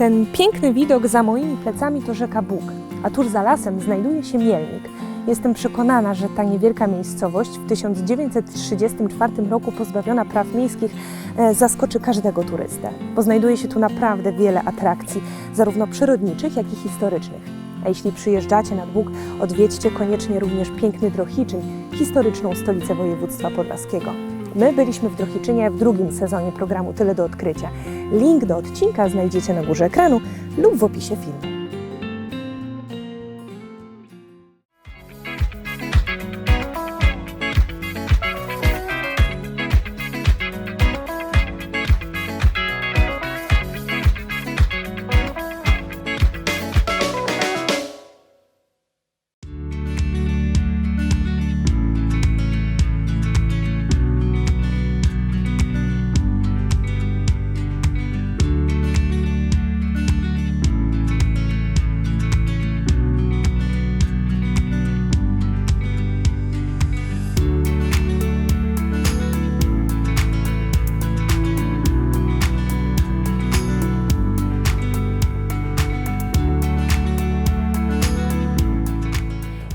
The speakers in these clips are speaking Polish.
Ten piękny widok za moimi plecami to rzeka Bóg, a tuż za lasem znajduje się Mielnik. Jestem przekonana, że ta niewielka miejscowość w 1934 roku pozbawiona praw miejskich e, zaskoczy każdego turystę, bo znajduje się tu naprawdę wiele atrakcji, zarówno przyrodniczych, jak i historycznych. A jeśli przyjeżdżacie nad Bóg, odwiedźcie koniecznie również piękny Drohiczyn, historyczną stolicę województwa podlaskiego. My byliśmy w Drohiczynie w drugim sezonie programu Tyle do odkrycia. Link do odcinka znajdziecie na górze ekranu lub w opisie filmu.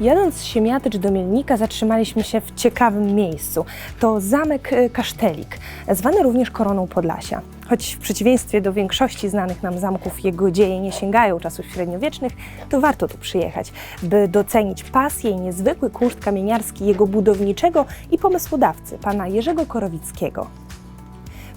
Jadąc z Siemiatycz do Mielnika zatrzymaliśmy się w ciekawym miejscu. To zamek e, Kasztelik, zwany również koroną Podlasia. Choć w przeciwieństwie do większości znanych nam zamków jego dzieje nie sięgają czasów średniowiecznych, to warto tu przyjechać, by docenić pasję i niezwykły kunszt kamieniarski jego budowniczego i pomysłodawcy, pana Jerzego Korowickiego.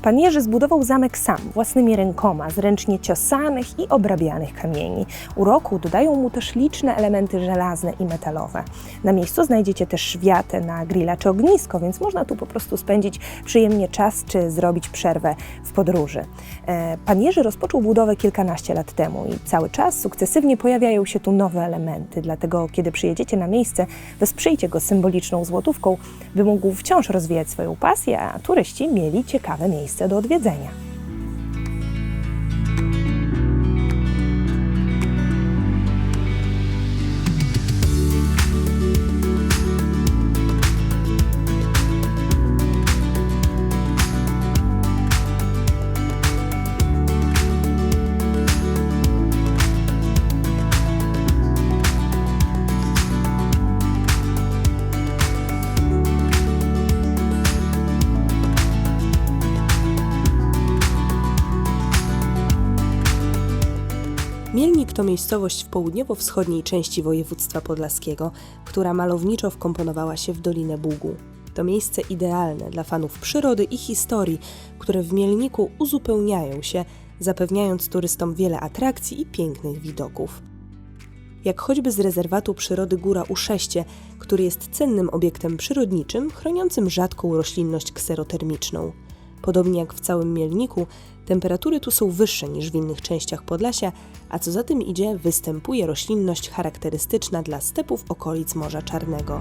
Pan Jerzy zbudował zamek sam, własnymi rękoma, z ręcznie ciosanych i obrabianych kamieni. Uroku dodają mu też liczne elementy żelazne i metalowe. Na miejscu znajdziecie też wiatę na grilla czy ognisko, więc można tu po prostu spędzić przyjemnie czas czy zrobić przerwę w podróży. E, Pan Jerzy rozpoczął budowę kilkanaście lat temu i cały czas sukcesywnie pojawiają się tu nowe elementy. Dlatego, kiedy przyjedziecie na miejsce, wesprzyjcie go symboliczną złotówką, by mógł wciąż rozwijać swoją pasję, a turyści mieli ciekawe miejsce do odwiedzenia. Mielnik to miejscowość w południowo-wschodniej części województwa podlaskiego, która malowniczo wkomponowała się w Dolinę Bugu. To miejsce idealne dla fanów przyrody i historii, które w Mielniku uzupełniają się, zapewniając turystom wiele atrakcji i pięknych widoków. Jak choćby z rezerwatu przyrody Góra Uszeście, który jest cennym obiektem przyrodniczym chroniącym rzadką roślinność kserotermiczną. Podobnie jak w całym Mielniku, temperatury tu są wyższe niż w innych częściach Podlasia, a co za tym idzie, występuje roślinność charakterystyczna dla stepów okolic Morza Czarnego.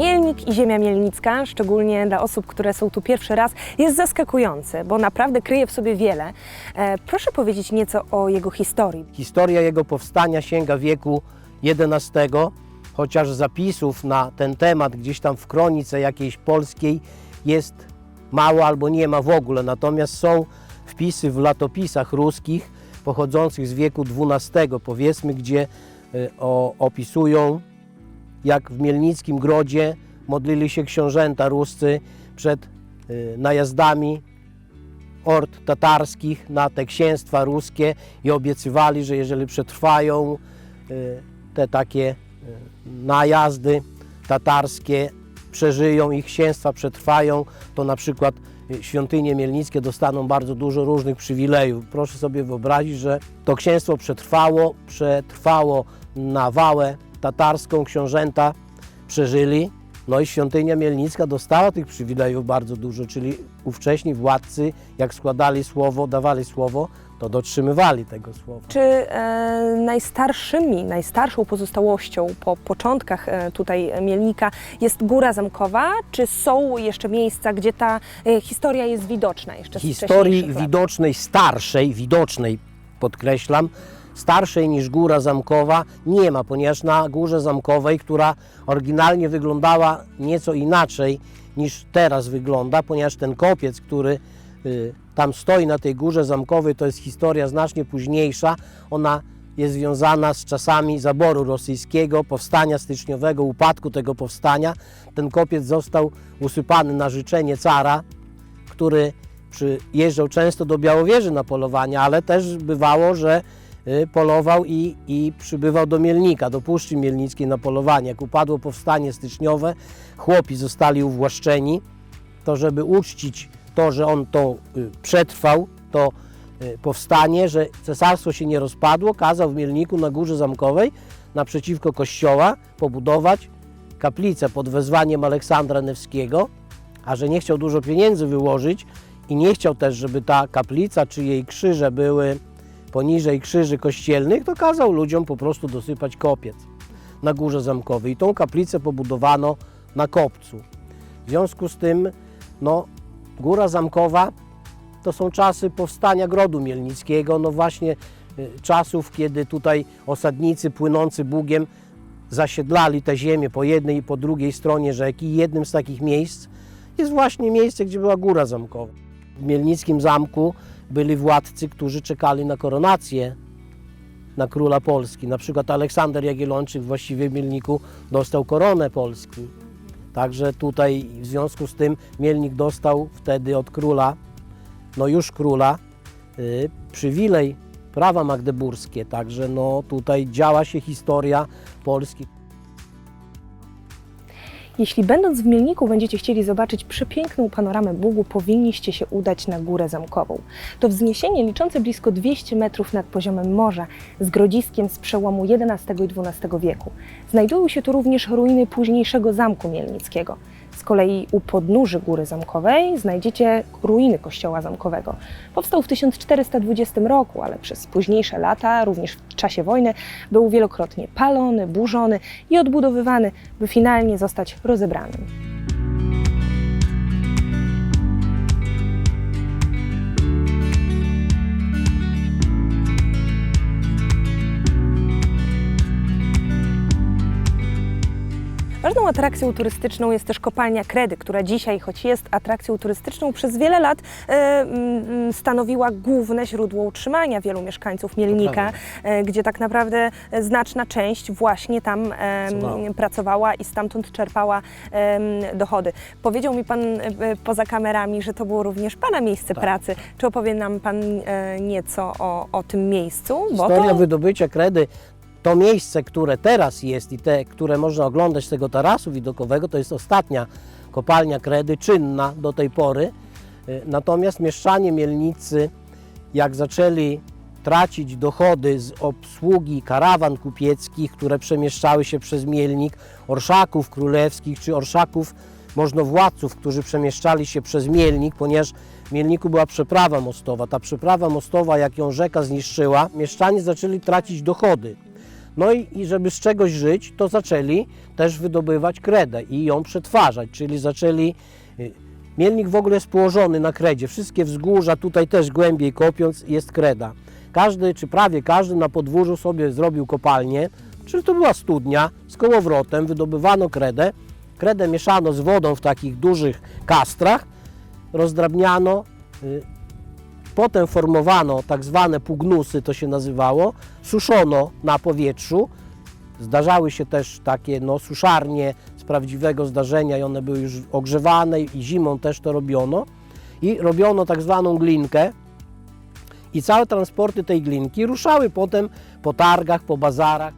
Mielnik i ziemia mielnicka, szczególnie dla osób, które są tu pierwszy raz, jest zaskakujący, bo naprawdę kryje w sobie wiele. E, proszę powiedzieć nieco o jego historii. Historia jego powstania sięga wieku XI, chociaż zapisów na ten temat gdzieś tam w kronice jakiejś polskiej jest mało albo nie ma w ogóle. Natomiast są wpisy w latopisach ruskich pochodzących z wieku XII, powiedzmy, gdzie y, o, opisują jak w Mielnickim Grodzie modlili się książęta ruscy przed y, najazdami ord tatarskich na te księstwa ruskie i obiecywali, że jeżeli przetrwają y, te takie y, najazdy tatarskie, przeżyją ich księstwa, przetrwają, to na przykład świątynie mielnickie dostaną bardzo dużo różnych przywilejów. Proszę sobie wyobrazić, że to księstwo przetrwało, przetrwało nawałę tatarską, książęta przeżyli, no i świątynia Mielnicka dostała tych przywilejów bardzo dużo, czyli ówcześni władcy, jak składali słowo, dawali słowo, to dotrzymywali tego słowa. Czy e, najstarszymi, najstarszą pozostałością po początkach e, tutaj Mielnika jest Góra Zamkowa, czy są jeszcze miejsca, gdzie ta e, historia jest widoczna jeszcze z Historii widocznej, starszej, widocznej, podkreślam, starszej niż Góra Zamkowa nie ma, ponieważ na Górze Zamkowej, która oryginalnie wyglądała nieco inaczej niż teraz wygląda, ponieważ ten kopiec, który y, tam stoi na tej Górze Zamkowej, to jest historia znacznie późniejsza. Ona jest związana z czasami zaboru rosyjskiego, powstania styczniowego, upadku tego powstania. Ten kopiec został usypany na życzenie cara, który przyjeżdżał często do Białowieży na polowania, ale też bywało, że polował i, i przybywał do Mielnika, do Puszczy Mielnickiej na polowanie. Jak upadło powstanie styczniowe, chłopi zostali uwłaszczeni, to żeby uczcić to, że on to y, przetrwał, to y, powstanie, że cesarstwo się nie rozpadło, kazał w Mielniku na Górze Zamkowej naprzeciwko kościoła pobudować kaplicę pod wezwaniem Aleksandra Newskiego, a że nie chciał dużo pieniędzy wyłożyć i nie chciał też, żeby ta kaplica czy jej krzyże były poniżej krzyży kościelnych, to kazał ludziom po prostu dosypać kopiec na Górze Zamkowej i tą kaplicę pobudowano na kopcu. W związku z tym, no, Góra Zamkowa to są czasy powstania Grodu Mielnickiego, no właśnie y, czasów, kiedy tutaj osadnicy płynący Bugiem zasiedlali te ziemię po jednej i po drugiej stronie rzeki. Jednym z takich miejsc jest właśnie miejsce, gdzie była Góra Zamkowa. W Mielnickim Zamku byli władcy, którzy czekali na koronację na króla Polski. Na przykład Aleksander Jagiellończyk właściwie w Mielniku dostał koronę Polski. Także tutaj w związku z tym Mielnik dostał wtedy od króla, no już króla, y, przywilej prawa magdeburskie. Także no tutaj działa się historia Polski. Jeśli będąc w Mielniku będziecie chcieli zobaczyć przepiękną panoramę Bugu, powinniście się udać na Górę Zamkową. To wzniesienie liczące blisko 200 metrów nad poziomem morza z grodziskiem z przełomu XI i XII wieku. Znajdują się tu również ruiny późniejszego zamku mielnickiego. Z kolei u podnóży Góry Zamkowej znajdziecie ruiny kościoła zamkowego. Powstał w 1420 roku, ale przez późniejsze lata, również w czasie wojny, był wielokrotnie palony, burzony i odbudowywany, by finalnie zostać rozebranym. Ważną atrakcją turystyczną jest też kopalnia Kredy, która dzisiaj, choć jest atrakcją turystyczną, przez wiele lat e, stanowiła główne źródło utrzymania wielu mieszkańców Mielnika, e, gdzie tak naprawdę znaczna część właśnie tam Pracowała. i stamtąd czerpała dochody. Powiedział mi Pan e, poza kamerami, że to było również Pana miejsce Tak. pracy. Czy opowie nam Pan nieco o, o tym miejscu? Historia wydobycia kredy, to miejsce, które teraz jest i te, które można oglądać z tego tarasu widokowego, to jest ostatnia kopalnia kredy, czynna do tej pory. Y, Natomiast mieszczanie Mielnicy, jak zaczęli tracić dochody z obsługi karawan kupieckich, które przemieszczały się przez Mielnik, orszaków królewskich czy orszaków możnowładców, którzy przemieszczali się przez Mielnik, ponieważ w Mielniku była przeprawa mostowa. Ta przeprawa mostowa, jak ją rzeka zniszczyła, mieszczanie zaczęli tracić dochody. No i, i żeby z czegoś żyć, to zaczęli też wydobywać kredę i ją przetwarzać, czyli zaczęli. y, Mielnik w ogóle jest położony na kredzie. Wszystkie wzgórza, tutaj też głębiej kopiąc, jest kreda. Każdy, czy prawie każdy na podwórzu sobie zrobił kopalnię, czyli to była studnia z kołowrotem, wydobywano kredę. Kredę mieszano z wodą w takich dużych kastrach, rozdrabniano, y, Potem formowano tak zwane pugnusy, to się nazywało, suszono na powietrzu. Zdarzały się też takie no, suszarnie z prawdziwego zdarzenia i one były już ogrzewane i zimą też to robiono. I robiono tak zwaną glinkę i całe transporty tej glinki ruszały potem po targach, po bazarach.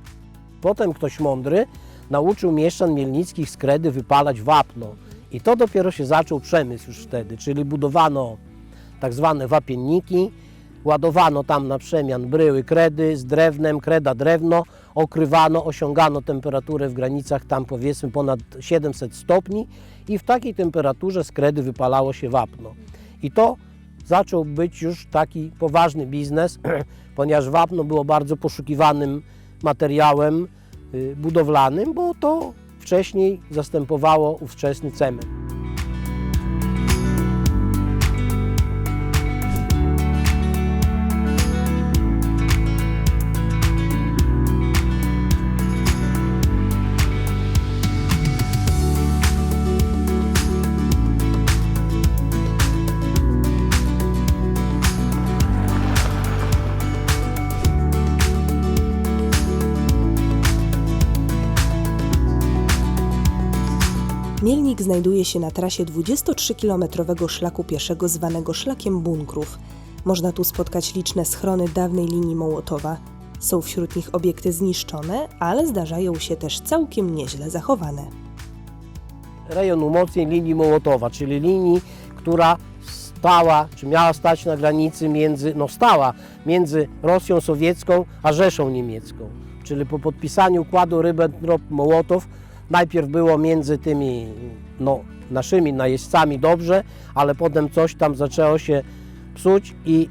Potem ktoś mądry nauczył mieszczan mielnickich z kredy wypalać wapno. I to dopiero się zaczął przemysł już wtedy, czyli budowano tak zwane wapienniki, ładowano tam na przemian bryły kredy z drewnem, kreda drewno, okrywano, osiągano temperaturę w granicach tam powiedzmy ponad 700 stopni i w takiej temperaturze z kredy wypalało się wapno. I to zaczął być już taki poważny biznes, ponieważ wapno było bardzo poszukiwanym materiałem y, budowlanym, bo to wcześniej zastępowało ówczesny cement. Mielnik znajduje się na trasie 23-kilometrowego szlaku pieszego zwanego Szlakiem Bunkrów. Można tu spotkać liczne schrony dawnej linii Mołotowa. Są wśród nich obiekty zniszczone, ale zdarzają się też całkiem nieźle zachowane. rejon umocnień linii Mołotowa, czyli linii, która stała, czy miała stać na granicy między, no stała między Rosją Sowiecką a Rzeszą Niemiecką. Czyli po podpisaniu układu Ribbentrop-Mołotow najpierw było między tymi no, naszymi najeźdźcami dobrze, ale potem coś tam zaczęło się psuć i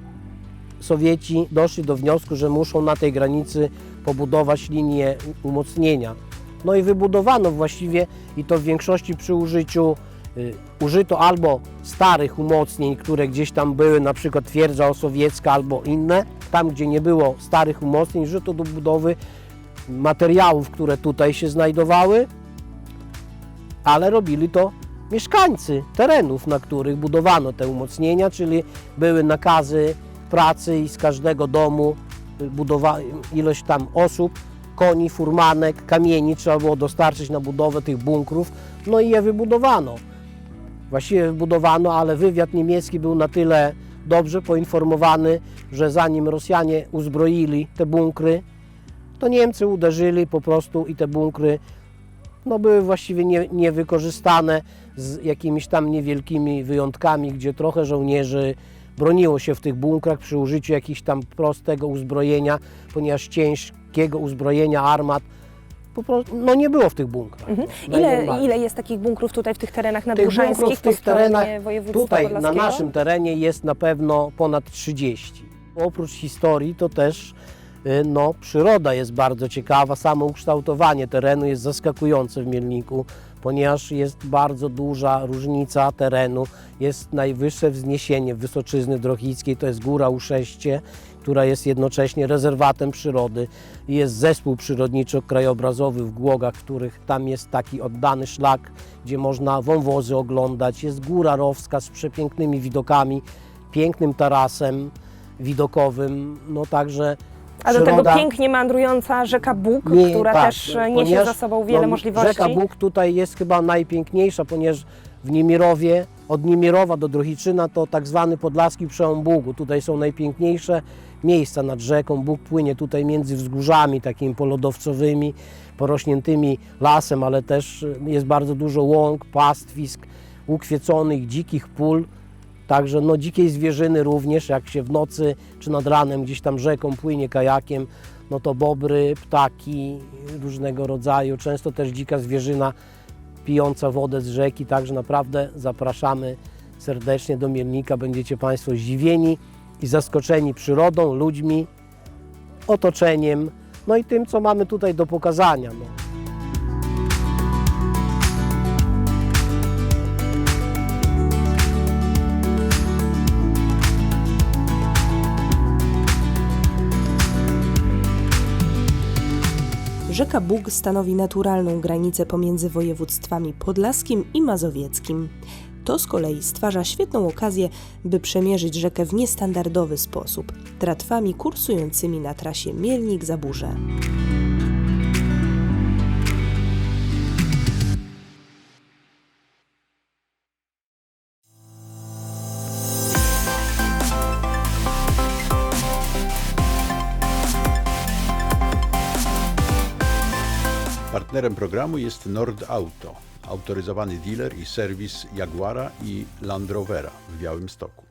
Sowieci doszli do wniosku, że muszą na tej granicy pobudować linię umocnienia. No i wybudowano właściwie i to w większości przy użyciu y, użyto albo starych umocnień, które gdzieś tam były, na przykład twierdza osowiecka albo inne. Tam, gdzie nie było starych umocnień, użyto do budowy materiałów, które tutaj się znajdowały, ale robili to mieszkańcy terenów, na których budowano te umocnienia, czyli były nakazy pracy i z każdego domu budowa ilość tam osób, koni, furmanek, kamieni trzeba było dostarczyć na budowę tych bunkrów, no i je wybudowano. Właściwie wybudowano, ale wywiad niemiecki był na tyle dobrze poinformowany, że zanim Rosjanie uzbroili te bunkry, to Niemcy uderzyli po prostu i te bunkry no, były właściwie nie, niewykorzystane z jakimiś tam niewielkimi wyjątkami, gdzie trochę żołnierzy broniło się w tych bunkrach przy użyciu jakiegoś tam prostego uzbrojenia, ponieważ ciężkiego uzbrojenia armat po prostu no, nie było w tych bunkrach. Mhm. No, Ile, ile jest takich bunkrów tutaj w tych terenach Tych nadburzańskich bunkrów w tych terenach Tutaj na naszym terenie jest na pewno ponad 30. Oprócz historii to też no, przyroda jest bardzo ciekawa, samo ukształtowanie terenu jest zaskakujące w Mielniku, ponieważ jest bardzo duża różnica terenu, jest najwyższe wzniesienie Wysoczyzny Drochickiej, to jest Góra Uszeście, która jest jednocześnie rezerwatem przyrody. Jest zespół przyrodniczo-krajobrazowy w Głogach, w których tam jest taki oddany szlak, gdzie można wąwozy oglądać. Jest Góra Rowska z przepięknymi widokami, pięknym tarasem widokowym, no także A do tego pięknie meandrująca rzeka Bóg, nie, która tak, też niesie za sobą wiele no, możliwości. Rzeka Bóg tutaj jest chyba najpiękniejsza, ponieważ w Niemirowie, od Niemirowa do Drohiczyna to tak zwany podlaski przełom Bugu. Tutaj są najpiękniejsze miejsca nad rzeką. Bóg płynie tutaj między wzgórzami takimi polodowcowymi, porośniętymi lasem, ale też jest bardzo dużo łąk, pastwisk, ukwieconych, dzikich pól. Także no, dzikiej zwierzyny również, jak się w nocy czy nad ranem gdzieś tam rzeką płynie kajakiem, no to bobry, ptaki różnego rodzaju, często też dzika zwierzyna pijąca wodę z rzeki, także naprawdę zapraszamy serdecznie do Mielnika. Będziecie Państwo zdziwieni i zaskoczeni przyrodą, ludźmi, otoczeniem, no i tym, co mamy tutaj do pokazania. No. Rzeka Bóg stanowi naturalną granicę pomiędzy województwami podlaskim i mazowieckim. To z kolei stwarza świetną okazję, by przemierzyć rzekę w niestandardowy sposób, tratwami kursującymi na trasie Mielnik-Zaburze. Partnerem programu jest Nord Auto, autoryzowany dealer i serwis Jaguara i Land Rovera w Białymstoku.